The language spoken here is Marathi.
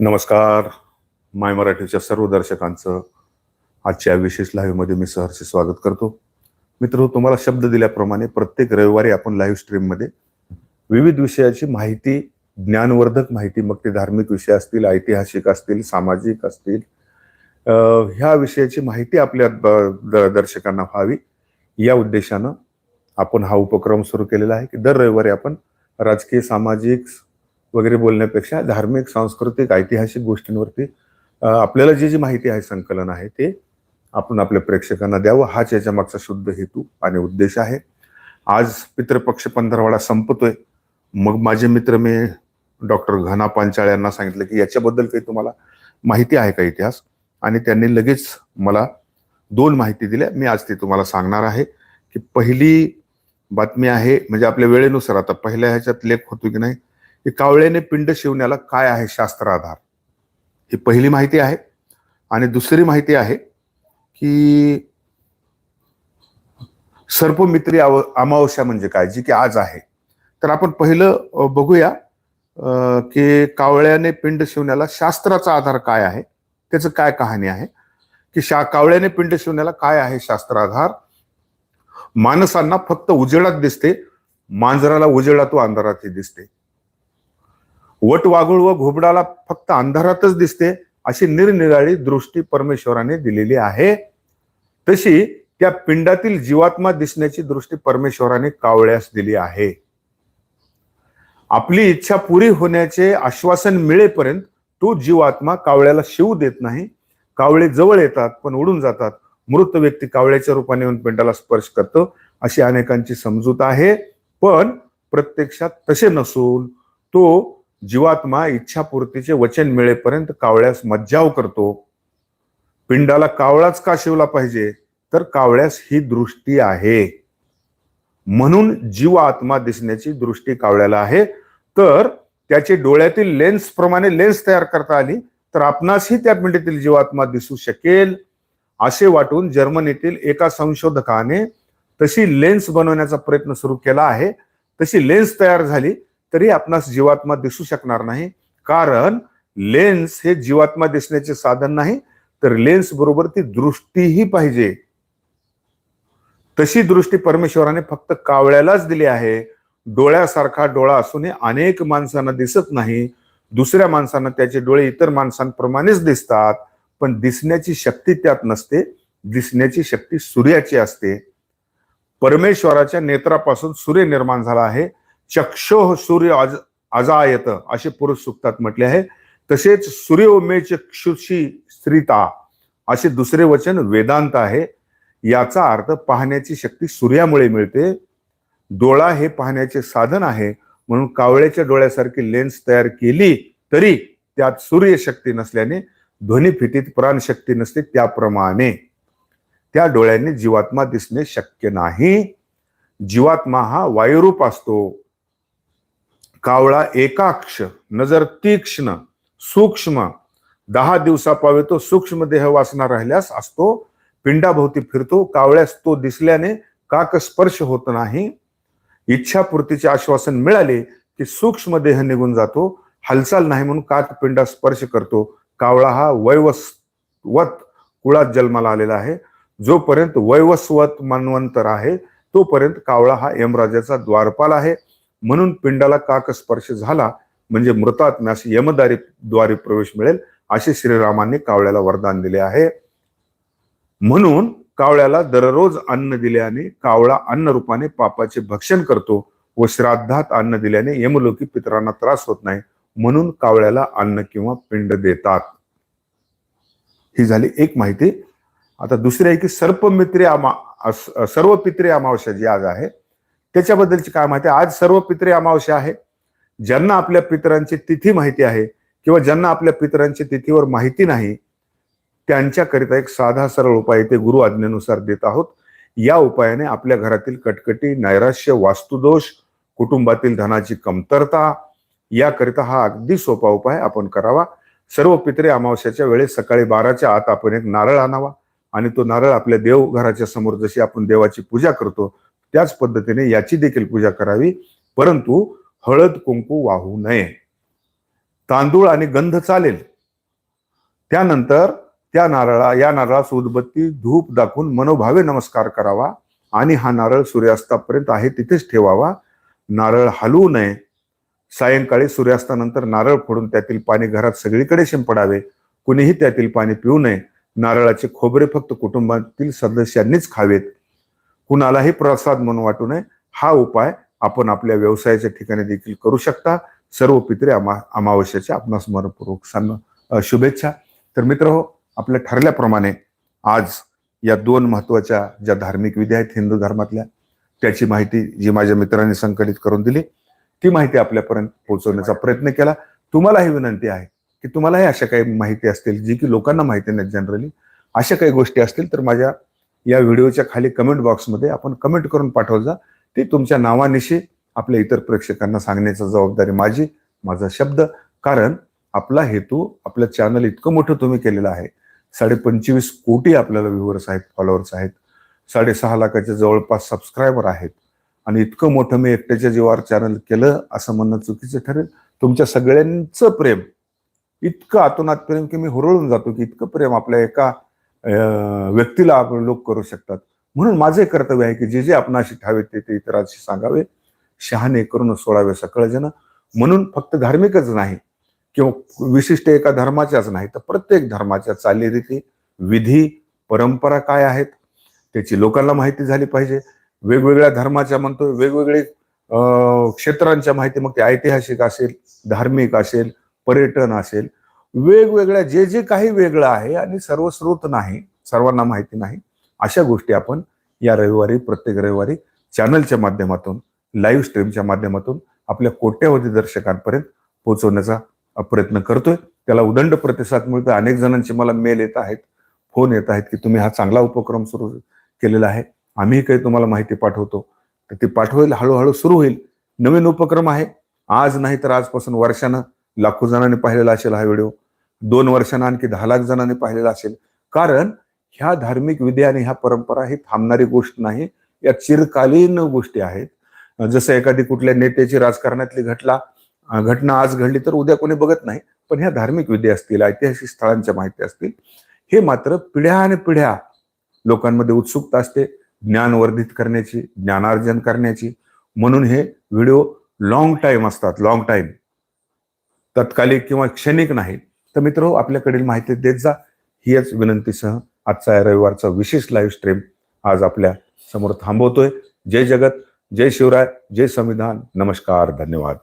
नमस्कार. माय मराठीच्या सर्व दर्शकांचं आजच्या विशेष लाईव्हमध्ये मी सहर्ष स्वागत करतो. मित्र तुम्हाला शब्द दिल्याप्रमाणे प्रत्येक रविवारी आपण लाईव्ह स्ट्रीममध्ये विविध विषयाची माहिती ज्ञानवर्धक माहिती मग ते धार्मिक विषय असतील ऐतिहासिक असतील सामाजिक असतील ह्या विषयाची माहिती आपल्या द- द- दर्शकांना व्हावी. या उद्देशानं आपण हा उपक्रम सुरू केलेला आहे की दर रविवारी आपण राजकीय सामाजिक वगैरे बोलण्यापेक्षा धार्मिक सांस्कृतिक ऐतिहासिक गोष्टींवरती आपल्याला जी जी माहिती आहे संकलन आहे ते आपण आपल्या प्रेक्षकांना द्यावं. हाच याच्या मागचा शुद्ध हेतू आणि उद्देश आहे. आज पितृपक्ष पंधरवाडा संपतोय. मग माझे मित्र मी डॉक्टर घना पांचाळ यांना सांगितलं की याच्याबद्दल काही तुम्हाला माहिती आहे का इतिहास? आणि त्यांनी लगेच मला दोन माहिती दिल्या. मी आज ती तुम्हाला सांगणार आहे की पहिली बातमी आहे म्हणजे आपल्या वेळेनुसार आता पहिल्या ह्याच्यात लेख होतो की नाही? की कावळ्याने पिंड शिवण्याला काय आहे शास्त्र आधार ही पहिली माहिती आहे. आणि दुसरी माहिती आहे की सर्पमित्री आव अमावस्या म्हणजे काय जी की आज आहे. तर आपण पहिलं बघूया की कावळ्याने पिंड शिवण्याला शास्त्राचा आधार काय आहे त्याचं काय कहाणी आहे की शा कावळ्याने पिंड शिवण्याला काय आहे शास्त्र आधार माणसांना फक्त उजेडात दिसते मांजराला उजेडात व अंधारातही दिसते. वट वाघूळ व घोबडाला फक्त अंधारातच दिसते अशी निरनिराळी दृष्टी परमेश्वराने दिलेली आहे. तशी त्या पिंडातील जीवात्मा दिसण्याची दृष्टी परमेश्वराने कावळ्यास दिली आहे. आपली इच्छा पुरी होण्याचे आश्वासन मिळेपर्यंत तो जीवात्मा कावळ्याला शिव देत नाही. कावळे जवळ येतात पण उडून जातात. मृत व्यक्ती कावळ्याच्या रूपाने येऊन पिंडाला स्पर्श करतो अशी अनेकांची समजूत आहे. पण प्रत्यक्षात तसे नसून तो जीवात्मा इच्छापूर्तीचे वचन मिळेपर्यंत कावळ्यास मज्जाव करतो. पिंडाला कावळाच का शिवला पाहिजे? तर कावळ्यास ही दृष्टी आहे. म्हणून जीव आत्मा दिसण्याची दृष्टी कावळ्याला आहे. तर त्याचे डोळ्यातील लेन्स प्रमाणे लेन्स तयार करता आली तर आपणासही त्या पिंडीतील जीवात्मा दिसू शकेल. असे वाटून जर्मनीतील एका संशोधकाने तशी लेन्स बनवण्याचा प्रयत्न सुरू केला आहे. तशी लेन्स तयार झाली. तरी आपणास जीवात्मा दिसू शकणार नाही. कारण लेन्स हे जीवात्मा दिसण्याचे साधन नाही तर लेन्स बरोबर ती दृष्टीही पाहिजे. तशी दृष्टी परमेश्वराने फक्त कावळ्यालाच दिली आहे. डोळ्यासारखा डोळा असूनही अनेक माणसांना दिसत नाही. दुसऱ्या माणसांना त्याचे डोळे इतर माणसांप्रमाणेच दिसतात. पण दिसण्याची शक्ती त्यात नसते. दिसण्याची शक्ती सूर्याची असते. परमेश्वराच्या नेत्रापासून सूर्य निर्माण झाला आहे. चक्षोह सूर्य आज अजायत असे पुरुष सुक्तात म्हटले आहे. तसेच सूर्योमे चक्षुषी स्त्रिता असे दुसरे वचन वेदांत आहे. याचा अर्थ पाहण्याची शक्ती सूर्यामुळे मिळते. डोळा हे पाहण्याचे साधन आहे. म्हणून कावळ्याच्या डोळ्यासारखी लेन्स तयार केली तरी त्यात सूर्यशक्ती नसल्याने ध्वनीफितीत प्राणशक्ती नसते त्याप्रमाणे. त्या डोळ्यांनी जीवात्मा दिसणे शक्य नाही. जीवात्मा हा वायुरूप असतो. कावळा एकाक्ष नजर तीक्ष्ण सूक्ष्म. दहा दिवसापावे तो सूक्ष्म देह वासना राहिल्यास असतो पिंडाभोवती फिरतो. कावळ्यास तो दिसल्याने काक स्पर्श होत नाही. इच्छापूर्तीचे आश्वासन मिळाले की सूक्ष्म देह निघून जातो. हालचाल नाही म्हणून काक पिंडा स्पर्श करतो. कावळा हा वैवस्वत कुळात जन्माला आलेला आहे. जोपर्यंत वैवस्वत मानवंतर आहे तोपर्यंत कावळा हा यमराजाचा द्वारपाल आहे. म्हणून पिंडाला काक स्पर्श झाला म्हणजे मृतात्म्यास यमदारी द्वारे प्रवेश मिळेल असे श्रीरामांनी कावळ्याला वरदान दिले आहे. म्हणून कावळ्याला दररोज अन्न दिल्याने कावळा अन्न रूपाने पापाचे भक्षण करतो व श्राद्धात अन्न दिल्याने यमलोकी पितरांना त्रास होत नाही. म्हणून कावळ्याला अन्न किंवा पिंड देतात. ही झाली एक माहिती. आता दुसरी आहे की सर्पमित्री अमा सर्व पित्री अमावस्या जी आज आहे त्याच्याबद्दलची काय माहिती आहे? आज सर्व पितरे अमावस्या आहे. ज्यांना आपल्या पितरांची तिथी माहिती आहे किंवा ज्यांना आपल्या पितरांची तिथीवर माहिती नाही त्यांच्याकरिता एक साधा सरळ उपाय ते गुरु आज्ञेनुसार देत आहोत. या उपायाने आपल्या घरातील कटकटी नैराश्य वास्तुदोष कुटुंबातील धनाची कमतरता याकरिता हा अगदी सोपा उपाय आपण करावा. सर्व पित्रे अमावस्याच्या वेळेस सकाळी बाराच्या आत आपण एक नारळ आणावा आणि तो नारळ आपल्या देवघराच्या समोर जशी आपण देवाची पूजा करतो त्याच पद्धतीने याची देखील पूजा करावी. परंतु हळद कुंकू वाहू नये. तांदूळ आणि गंध चालेल. त्यानंतर त्या नारळा या नारळास उदबत्ती धूप दाखवून मनोभावे नमस्कार करावा आणि हा नारळ सूर्यास्तापर्यंत आहे तिथेच ठेवावा. नारळ हलवू नये. सायंकाळी सूर्यास्तानंतर नारळ फोडून त्यातील पाणी घरात सगळीकडे शिंपडावे. कुणीही त्यातील पाणी पिऊ नये. नारळाचे खोबरे फक्त कुटुंबातील सदस्यांनीच खावेत. कुणालाही प्रसाद म्हणून वाटू नये. हा उपाय आपण आपल्या व्यवसायाच्या ठिकाणी देखील करू शकता. सर्व पित्रे अमा अमावस्याच्या आपणास मनपूर्वक सांग शुभेच्छा. तर मित्र हो आपल्या ठरल्याप्रमाणे आज या दोन महत्त्वाच्या ज्या धार्मिक विधी आहेत हिंदू धर्मातल्या त्याची माहिती जी माझ्या मित्रांनी संकलित करून दिली ती माहिती आपल्यापर्यंत पोहोचवण्याचा प्रयत्न केला. तुम्हालाही विनंती आहे की तुम्हालाही अशा काही माहिती असतील जी की लोकांना माहिती नाही जनरली अशा काही गोष्टी असतील तर माझ्या या व्हिडिओच्या खाली कमेंट बॉक्समध्ये आपण कमेंट करून पाठवत जा. ते तुमच्या नावानिशी आपल्या इतर प्रेक्षकांना सांगण्याची जबाबदारी माझी माझा शब्द. कारण आपला हेतू आपलं चॅनल इतकं मोठं तुम्ही केलेलं आहे. साडे पंचवीस कोटी आपल्याला व्ह्युअर्स आहेत फॉलोअर्स आहेत. साडेसहा लाखाच्या जवळपास सबस्क्रायबर आहेत. आणि इतकं मोठं मी एकट्याच्या जीवावर चॅनल केलं असं म्हणणं चुकीचं ठरेल. तुमच्या सगळ्यांचं प्रेम. इतकं आतोनात प्रेम की मी हुरळून जातो की इतकं प्रेम आपल्या एका व्यक्तीला आपण लोक करू शकतात. म्हणून माझे कर्तव्य आहे की जे जे आपणाशी ठावे ते ते इतरांशी सांगावे. शहाणे करून सोडावे सकळजन म्हणून फक्त धार्मिकच नाही किंवा विशिष्ट एका धर्माच्याच नाही तर प्रत्येक धर्माच्या चालीरीती विधी परंपरा काय आहेत? त्याची लोकांना माहिती झाली पाहिजे. वेगवेगळ्या धर्माच्या म्हणतो वेगवेगळे क्षेत्रांच्या माहिती मग ते ऐतिहासिक असेल धार्मिक असेल पर्यटन असेल वेगवेगळ्या जे जे काही वेगळं आहे आणि सर्वश्रुत नाही सर्वांना माहिती नाही अशा गोष्टी आपण या रविवारी प्रत्येक रविवारी चॅनलच्या माध्यमातून लाईव्ह स्ट्रीमच्या माध्यमातून आपल्या कोट्यावधी दर्शकांपर्यंत पोहोचवण्याचा प्रयत्न करतोय. त्याला उदंड प्रतिसाद मिळतो अनेक जणांचे मला मेल येत आहेत फोन येत आहेत की तुम्ही हा चांगला उपक्रम सुरू केलेला आहे. आम्ही काही तुम्हाला माहिती पाठवतो. तर ती पाठवेल हळूहळू सुरू होईल. नवीन उपक्रम आहे. आज नाही तर आजपासून वर्षानं लाखो जणांनी पाहिलेला असेल हा व्हिडिओ. दोन वर्षानं आणखी दहा लाख जणांनी पाहिलेला असेल. कारण ह्या धार्मिक विधी आणि ह्या परंपरा ही थांबणारी गोष्ट नाही या चिरकालीन गोष्टी आहेत. जसं एखादी कुठल्या नेत्याची राजकारणातली घटना घटना आज घडली तर उद्या कोणी बघत नाही पण ह्या धार्मिक विधी असतील ऐतिहासिक स्थळांच्या माहिती असतील हे मात्र पिढ्या आणि पिढ्या लोकांमध्ये उत्सुकता असते ज्ञान वर्धित करण्याची ज्ञानार्जन करण्याची. म्हणून हे व्हिडिओ लॉंग टाइम असतात लॉंग टाइम तत्कालिक किंवा क्षणिक नाही तर मित्र आपल्याकडील माहिती देत जा. हीच विनंतीसह आजचा या रविवारचा विशेष लाईव्ह स्ट्रीम आज आपल्यासमोर थांबवतोय. जय जगत जय शिवराय जय संविधान. नमस्कार धन्यवाद.